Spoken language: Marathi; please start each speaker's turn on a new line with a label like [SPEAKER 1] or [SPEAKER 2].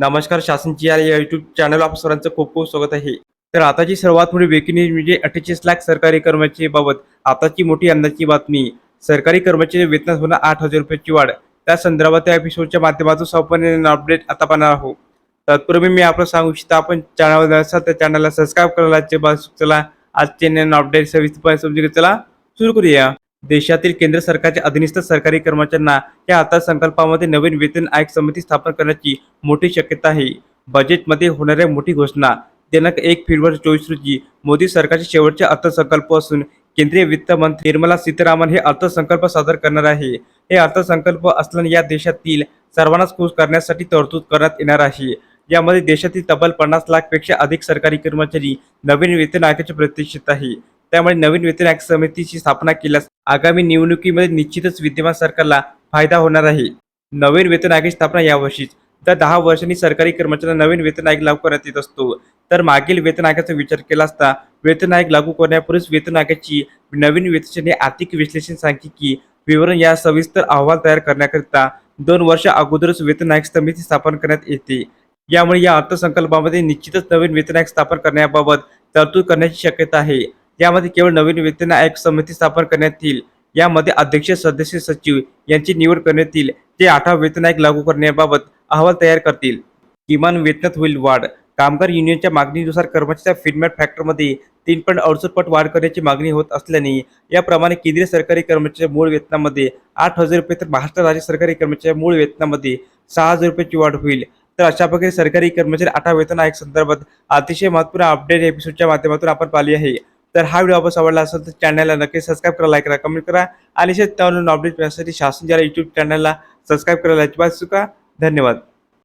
[SPEAKER 1] नमस्कार शासनची या युट्यूब चॅनल आप सरांचं खूप खूप स्वागत आहे. तर आताची सर्वात मोठी वेकी न्यूज म्हणजे अठ्ठेचाळीस लाख सरकारी कर्मचारी बाबत आताची मोठी अंदाजची बातमी. सरकारी कर्मचारी वेतनात होणार आठ हजार रुपयाची वाढ. त्या संदर्भात त्या एपिसोडच्या माध्यमातून संपूर्ण अपडेट आता पाहणार आहोत. तत्पूर्वी मी आपलं सांगू इच्छितो आपण चॅनलवर असाल तर चॅनलला सबस्क्राईब करायला चला आजचे नवीन अपडेट सविस्तरपणे समजून चला सुरू करूया. देशातील केंद्र सरकारच्या अधीनस्थ सरकारी कर्मचाऱ्यांना या अर्थसंकल्पामध्ये नवीन वेतन आयोग समिती स्थापन करण्याची मोठी शक्यता आहे. बजेटमध्ये होणाऱ्या मोठी घोषणा दिनांक एक फेब्रुवारी चोवीस रोजी मोदी सरकारचे शेवटचे अर्थसंकल्प असून केंद्रीय वित्त मंत्री निर्मला सीतारामन हे अर्थसंकल्प सादर करणार आहे. हे अर्थसंकल्प असल्याने या देशातील सर्वांनाच खुश करण्यासाठी तरतूद करण्यात येणार आहे. यामध्ये देशातील तब्बल पन्नास लाखपेक्षा अधिक सरकारी कर्मचारी नवीन वेतन आयोगाची प्रतीक्षित आहे. त्यामुळे नवीन वेतन आयोग समितीची स्थापना केल्यास आगामी निवडणुकीमध्ये निश्चितच विद्यमान सरकारला फायदा होणार आहे. नवीन वेतन आयोगाची स्थापना यावर्षीच. तर दहा वर्षांनी सरकारी कर्मचाऱ्यांना नवीन वेतन आयोग लागू करण्यात येत असतो. तर मागील वेतन आयोगाचा विचार केला असता वेतन आयोग लागू करण्यापूर्वीच वेतन आयोगाची नवीन वेतन आर्थिक विश्लेषण सांख्यिकी विवरण या सविस्तर अहवाल तयार करण्याकरिता दोन वर्ष अगोदरच वेतन आयोग समिती स्थापन करण्यात येते. यामुळे या अर्थसंकल्पामध्ये निश्चितच नवीन वेतन आयोग स्थापन करण्याबाबत तरतूद करण्याची शक्यता आहे. यामध्ये केवळ नवीन वेतन एक समिती स्थापन करण्यात येईल. यामध्ये अध्यक्ष सदस्य सचिव यांची निवड करण्यात येईल. ते आठवा वेतन आयोग लागू करण्याबाबत अहवाल तयार करतील. किमान वेतनात होईल वाढ. कामगार युनियनच्या मागणीनुसार कर्मचाऱ्या फीडबॅक फॅक्टरमध्ये तीन पॉईंट अडुसष्ट पट वाढ करण्याची मागणी होत असल्याने याप्रमाणे केंद्रीय सरकारी कर्मचाऱ्या मूळ वेतनामध्ये आठ हजार रुपये तर महाराष्ट्र राज्य सरकारी कर्मचाऱ्या मूळ वेतनामध्ये सहा हजार रुपयाची वाढ होईल. तर अशा प्रकारे सरकारी कर्मचारी आठवा वेतन आयोग संदर्भात अतिशय महत्त्वपूर्ण अपडेट एपिसोडच्या माध्यमातून आपण पाहिली आहे. तर हा व्हिडिओ आपण आवडला असेल तर चॅनलला नक्की सबस्क्राईब करा लाईक करा कमेंट करा. आणि शेत अपडेट मिळण्यासाठी शासन ज्याला यूट्यूब चॅनलला सबस्क्राईब करायला अजिबात चुका धन्यवाद.